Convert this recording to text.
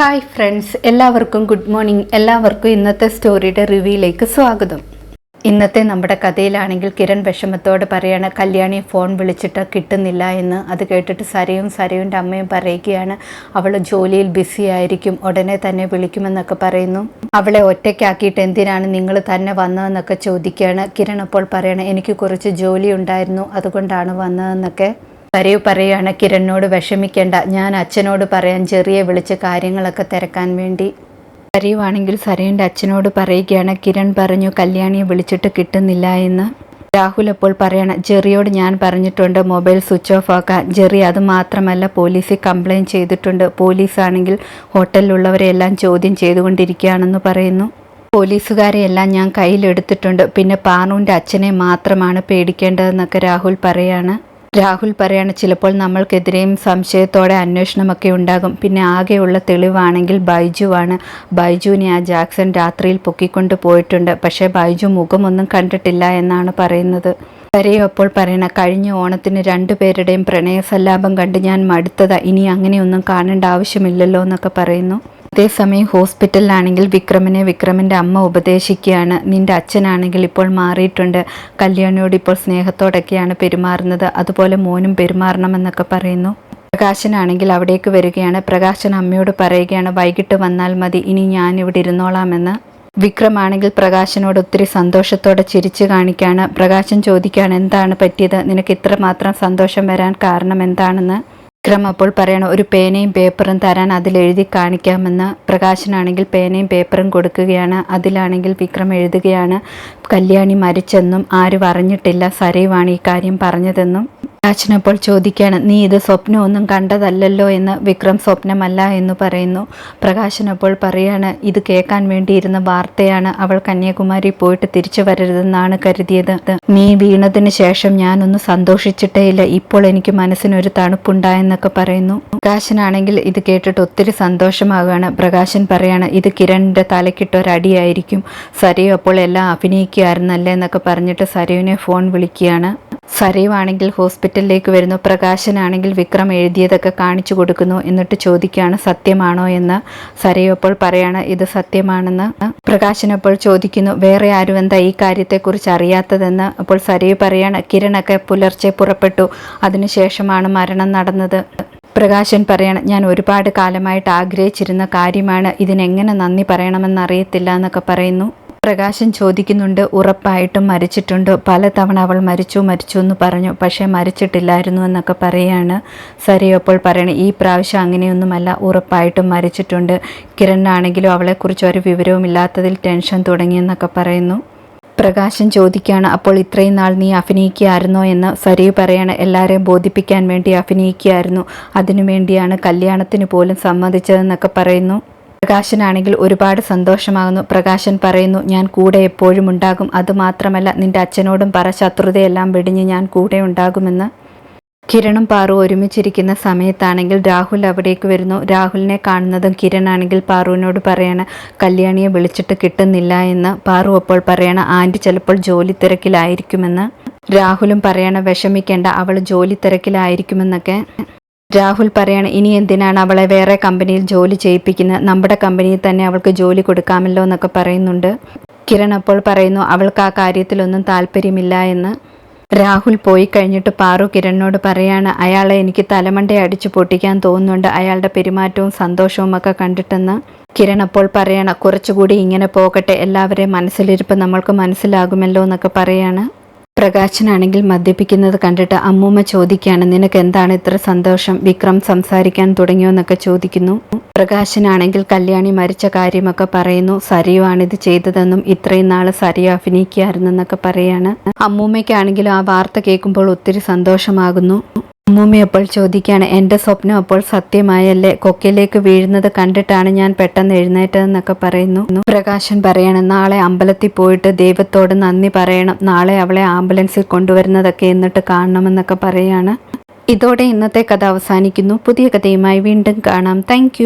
Hi friends എല്ലാവർക്കും good morning എല്ലാവർക്കും ഇന്നത്തെ സ്റ്റോറിയുടെ റിവ്യൂയിലേക്ക് സ്വാഗതം. ഇന്നത്തെ നമ്മുടെ കഥയിലാണെങ്കിൽ കിരൺ വിഷമത്തോട് പറയാണ് കല്യാണി ഫോൺ വിളിച്ചിട്ട് കിട്ടുന്നില്ല എന്ന്. അത് കേട്ടിട്ട് സരയും സരയുന്റെ അമ്മയും പറയുകയാണ് അവൾ ജോലിയിൽ ബിസി ആയിരിക്കും ഉടനെ തന്നെ വിളിക്കുമെന്നൊക്കെ പറയുന്നു. അവളെ ഒറ്റയ്ക്കാക്കിയിട്ട് എന്തിനാണ് നിങ്ങൾ തന്നെ വന്നതെന്നൊക്കെ ചോദിക്കുകയാണ്. കിരൺ അപ്പോൾ പറയണം എനിക്ക് കുറച്ച് ജോലി ഉണ്ടായിരുന്നു അതുകൊണ്ടാണ് വന്നതെന്നൊക്കെ. സരയു പറയാണ് കിരണിനോട് വിഷമിക്കേണ്ട. ഞാൻ അച്ഛനോട് പറയാൻ ചെറിയ വിളിച്ച് കാര്യങ്ങളൊക്കെ തിരക്കാൻ വേണ്ടി. പരയുവാണെങ്കിൽ സരയുടെ അച്ഛനോട് പറയുകയാണ് കിരൺ പറഞ്ഞു കല്യാണിയെ വിളിച്ചിട്ട് കിട്ടുന്നില്ല എന്ന്. രാഹുൽ അപ്പോൾ പറയണം ജെറിയോട് ഞാൻ പറഞ്ഞിട്ടുണ്ട് മൊബൈൽ സ്വിച്ച് ഓഫ് ആക്കാൻ. ജെറി അത് മാത്രമല്ല പോലീസിൽ കംപ്ലയിന്റ് ചെയ്തിട്ടുണ്ട്. പോലീസാണെങ്കിൽ ഹോട്ടലിലുള്ളവരെയെല്ലാം ചോദ്യം ചെയ്തുകൊണ്ടിരിക്കുകയാണെന്ന് പറയുന്നു. പോലീസുകാരെയെല്ലാം ഞാൻ കയ്യിലെടുത്തിട്ടുണ്ട്. പിന്നെ പാണുവിന്റെ അച്ഛനെ മാത്രമാണ് പേടിക്കേണ്ടതെന്നൊക്കെ രാഹുൽ പറയാണ്. രാഹുൽ പറയാണ് ചിലപ്പോൾ നമ്മൾക്കെതിരെയും സംശയത്തോടെ അന്വേഷണമൊക്കെ ഉണ്ടാകും. പിന്നെ ആകെയുള്ള തെളിവാണെങ്കിൽ ബൈജുവാണ്. ബൈജുവിനെ ആ ജാക്സൺ രാത്രിയിൽ പൊക്കിക്കൊണ്ട് പോയിട്ടുണ്ട്. പക്ഷേ ബൈജു മുഖമൊന്നും കണ്ടിട്ടില്ല എന്നാണ് പറയുന്നത്. കരയോ അപ്പോൾ പറയണ കഴിഞ്ഞ ഓണത്തിന് രണ്ടുപേരുടെയും പ്രണയസല്ലാപം കണ്ട് ഞാൻ മടുത്തതാ. ഇനി അങ്ങനെയൊന്നും കാണേണ്ട ആവശ്യമില്ലല്ലോ എന്നൊക്കെ പറയുന്നു. അതേസമയം ഹോസ്പിറ്റലിലാണെങ്കിൽ വിക്രമിനെ വിക്രമിന്റെ അമ്മ ഉപദേശിക്കുകയാണ്. നിന്റെ അച്ഛനാണെങ്കിൽ ഇപ്പോൾ മാറിയിട്ടുണ്ട്. കല്യാണിയോട് ഇപ്പോൾ സ്നേഹത്തോടൊക്കെയാണ് പെരുമാറുന്നത്. അതുപോലെ മോനും പെരുമാറണമെന്നൊക്കെ പറയുന്നു. പ്രകാശനാണെങ്കിൽ അവിടേക്ക് വരികയാണ്. പ്രകാശൻ അമ്മയോട് പറയുകയാണ് വൈകിട്ട് വന്നാൽ മതി. ഇനി ഞാൻ ഇവിടെ ഇരുന്നോളാമെന്ന്. വിക്രമാണെങ്കിൽ പ്രകാശനോട് ഒത്തിരി സന്തോഷത്തോടെ ചിരിച്ചു കാണിക്കുകയാണ്. പ്രകാശൻ ചോദിക്കുകയാണ് എന്താണ് പറ്റിയത്? നിനക്ക് ഇത്രമാത്രം സന്തോഷം വരാൻ കാരണം എന്താണെന്ന്? വിക്രം അപ്പോൾ പറയണം ഒരു പേനയും പേപ്പറും തരാൻ അതിൽ എഴുതി കാണിക്കാമെന്ന് പ്രകാശനാണെങ്കിൽ പേനയും പേപ്പറും കൊടുക്കുകയാണ്. അതിലാണെങ്കിൽ വിക്രം എഴുതുകയാണ് കല്യാണി മരിച്ചെന്നും ആരും അറിഞ്ഞിട്ടില്ല സരയുവാണ് ഈ കാര്യം പറഞ്ഞതെന്നും. അച്ഛനപ്പോൾ ചോദിക്കുകയാണ് നീ ഇത് സ്വപ്നമൊന്നും കണ്ടതല്ലല്ലോ എന്ന് വിക്രം സ്വപ്നമല്ല എന്ന് പറയുന്നു. പ്രകാശനപ്പോൾ പറയാണ് ഇത് കേൾക്കാൻ വേണ്ടിയിരുന്ന വാർത്തയാണ്. അവൾ കന്യാകുമാരി പോയിട്ട് തിരിച്ചു വരരുതെന്നാണ് കരുതിയത്. നീ വീണതിന് ശേഷം ഞാനൊന്ന് സന്തോഷിച്ചിട്ടേയില്ല ഇപ്പോൾ എനിക്ക് മനസ്സിനൊരു തണുപ്പുണ്ടായെന്നൊക്കെ പറയുന്നു. പ്രകാശനാണെങ്കിൽ ഇത് കേട്ടിട്ട് ഒത്തിരി സന്തോഷമാകുകയാണ് പ്രകാശൻ പറയാണ് ഇത് കിരണിന്റെ തലക്കിട്ടൊരടിയായിരിക്കും സരയു അപ്പോൾ എല്ലാം അഭിനയിക്കുകയായിരുന്നല്ലേ എന്നൊക്കെ പറഞ്ഞിട്ട് സരയുവിനെ ഫോൺ വിളിക്കുകയാണ്. സരയുവാണെങ്കിൽ ഹോസ്പിറ്റലിലേക്ക് വരുന്നു പ്രകാശനാണെങ്കിൽ വിക്രം എഴുതിയതൊക്കെ കാണിച്ചു കൊടുക്കുന്നു എന്നിട്ട് ചോദിക്കുകയാണ് സത്യമാണോ എന്ന്. സരീവ് അപ്പോൾ പറയാണ് ഇത് സത്യമാണെന്ന്. പ്രകാശൻ അപ്പോൾ ചോദിക്കുന്നു വേറെ ആരും എന്താ ഈ കാര്യത്തെക്കുറിച്ച് അറിയാത്തതെന്ന്. അപ്പോൾ സരീവ് പറയാണ് കിരണൊക്കെ പുലർച്ചെ പുറപ്പെട്ടു അതിനുശേഷമാണ് മരണം നടന്നത്. പ്രകാശൻ പറയണം ഞാൻ ഒരുപാട് കാലമായിട്ട് ആഗ്രഹിച്ചിരുന്ന കാര്യമാണ് ഇതിനെങ്ങനെ നന്ദി പറയണമെന്നറിയത്തില്ല എന്നൊക്കെ പറയുന്നു. പ്രകാശൻ ചോദിക്കുന്നുണ്ട്. ഉറപ്പായിട്ടും മരിച്ചിട്ടുണ്ട്. പലതവണ അവൾ മരിച്ചു മരിച്ചു എന്ന് പറഞ്ഞു. പക്ഷേ മരിച്ചിട്ടില്ലായിരുന്നു എന്നൊക്കെ പറയുകയാണ് സരി. അപ്പോൾ പറയണേ ഈ പ്രാവശ്യം അങ്ങനെയൊന്നുമല്ല. ഉറപ്പായിട്ടും മരിച്ചിട്ടുണ്ട്. കിരണാണെങ്കിലും അവളെക്കുറിച്ച് ഒരു വിവരവും ഇല്ലാത്തതിൽ ടെൻഷൻ തുടങ്ങിയെന്നൊക്കെ പറയുന്നു. പ്രകാശൻ ചോദിക്കുകയാണ് അപ്പോൾ ഇത്രയും നാൾ നീ അഭിനയിക്കുകയായിരുന്നോ എന്ന് സരി പറയാണ് എല്ലാവരെയും ബോധിപ്പിക്കാൻ വേണ്ടി അഭിനയിക്കുകയായിരുന്നു അതിനുവേണ്ടിയാണ് കല്യാണത്തിന് പോലും സമ്മതിച്ചതെന്നൊക്കെ പറയുന്നു. പ്രകാശനാണെങ്കിൽ ഒരുപാട് സന്തോഷമാകുന്നു. പ്രകാശൻ പറയുന്നു ഞാൻ കൂടെ എപ്പോഴും ഉണ്ടാകും. അതുമാത്രമല്ല നിന്റെ അച്ഛനോടും പറ ശത്രുതയെല്ലാം വെടിഞ്ഞ് ഞാൻ കൂടെ ഉണ്ടാകുമെന്ന്. കിരണും പാറു ഒരുമിച്ചിരിക്കുന്ന സമയത്താണെങ്കിൽ രാഹുൽ അവിടേക്ക് വരുന്നു. രാഹുലിനെ കാണുന്നതും കിരൺ ആണെങ്കിൽ പാറുവിനോട് പറയണ കല്യാണിയെ വിളിച്ചിട്ട് കിട്ടുന്നില്ല എന്ന്. പാറു അപ്പോൾ പറയണ ആന്റി ചിലപ്പോൾ ജോലി തിരക്കിലായിരിക്കുമെന്ന്. രാഹുലും പറയണ വിഷമിക്കേണ്ട അവൾ ജോലി തിരക്കിലായിരിക്കുമെന്നൊക്കെ. രാഹുൽ പറയാണ് ഇനി എന്തിനാണ് അവളെ വേറെ കമ്പനിയിൽ ജോലി ചെയ്യിപ്പിക്കുന്നത്? നമ്മുടെ കമ്പനിയിൽ തന്നെ അവൾക്ക് ജോലി കൊടുക്കാമല്ലോ എന്നൊക്കെ പറയുന്നുണ്ട്. കിരൺ അപ്പോൾ പറയുന്നു അവൾക്ക് ആ കാര്യത്തിലൊന്നും താല്പര്യമില്ല എന്ന്. രാഹുൽ പോയി കഴിഞ്ഞിട്ട് പാറു കിരണിനോട് പറയാണ് അയാളെ എനിക്ക് തലമണ്ട അടിച്ചു പൊട്ടിക്കാൻ തോന്നുന്നുണ്ട്. അയാളുടെ പെരുമാറ്റവും സന്തോഷവും ഒക്കെ കണ്ടിട്ടെന്ന്. കിരൺ അപ്പോൾ പറയണം കുറച്ചുകൂടി ഇങ്ങനെ പോകട്ടെ. എല്ലാവരെയും മനസ്സിലിരിപ്പ് നമ്മൾക്ക് മനസ്സിലാകുമല്ലോ എന്നൊക്കെ പറയാണ്. പ്രകാശനാണെങ്കിൽ മദ്യപിക്കുന്നത് കണ്ടിട്ട് അമ്മൂമ്മ ചോദിക്കുകയാണ് നിനക്ക് എന്താണ് ഇത്ര സന്തോഷം? വിക്രം സംസാരിക്കാൻ തുടങ്ങിയോ എന്നൊക്കെ ചോദിക്കുന്നു. പ്രകാശനാണെങ്കിൽ കല്യാണി മരിച്ച കാര്യമൊക്കെ പറയുന്നു. സരിയുവാണ് ഇത് ചെയ്തതെന്നും ഇത്രയും നാൾ സരിയ അഭിനയിക്കായിരുന്നെന്നൊക്കെ പറയാണ്. അമ്മൂമ്മയ്ക്കാണെങ്കിലും ആ വാർത്ത കേൾക്കുമ്പോൾ ഒത്തിരി സന്തോഷമാകുന്നു. അമ്മൂമ്മ അപ്പോൾ ചോദിക്കുകയാണ് എന്റെ സ്വപ്നം അപ്പോൾ സത്യമായല്ലേ? കൊക്കയിലേക്ക് വീഴുന്നത് കണ്ടിട്ടാണ് ഞാൻ പെട്ടെന്ന് എഴുന്നേറ്റതെന്നൊക്കെ പറയുന്നു. പ്രകാശൻ പറയണം നാളെ അമ്പലത്തിൽ പോയിട്ട് ദൈവത്തോട് നന്ദി പറയണം. നാളെ അവളെ ആംബുലൻസിൽ കൊണ്ടുവരുന്നതൊക്കെ എന്നിട്ട് കാണണമെന്നൊക്കെ പറയാണ്. ഇതോടെ ഇന്നത്തെ കഥ അവസാനിക്കുന്നു. പുതിയ കഥയുമായി വീണ്ടും കാണാം. താങ്ക്